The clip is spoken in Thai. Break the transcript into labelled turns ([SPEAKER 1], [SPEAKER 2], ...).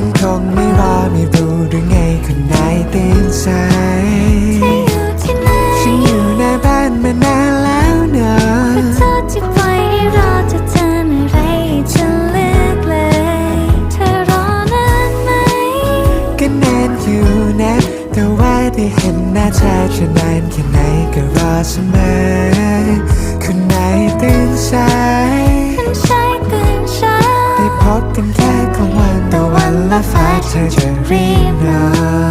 [SPEAKER 1] ฉันคงไม่รอไม่รู้หรือไงคนไหนตื่นสาย
[SPEAKER 2] ฉันอยู่หน้
[SPEAKER 1] าบ้านมานานแล้วเนอะเธ
[SPEAKER 2] อจะปล่อยให้รอจะเจออะไรจะเลือกเลย เธอรอนานไหม
[SPEAKER 1] ก็นานอยู่นะ แต่ว่าได้เห็นหน้าเธอจะนานแค่ไหนก็รอเสมอ tangerine love.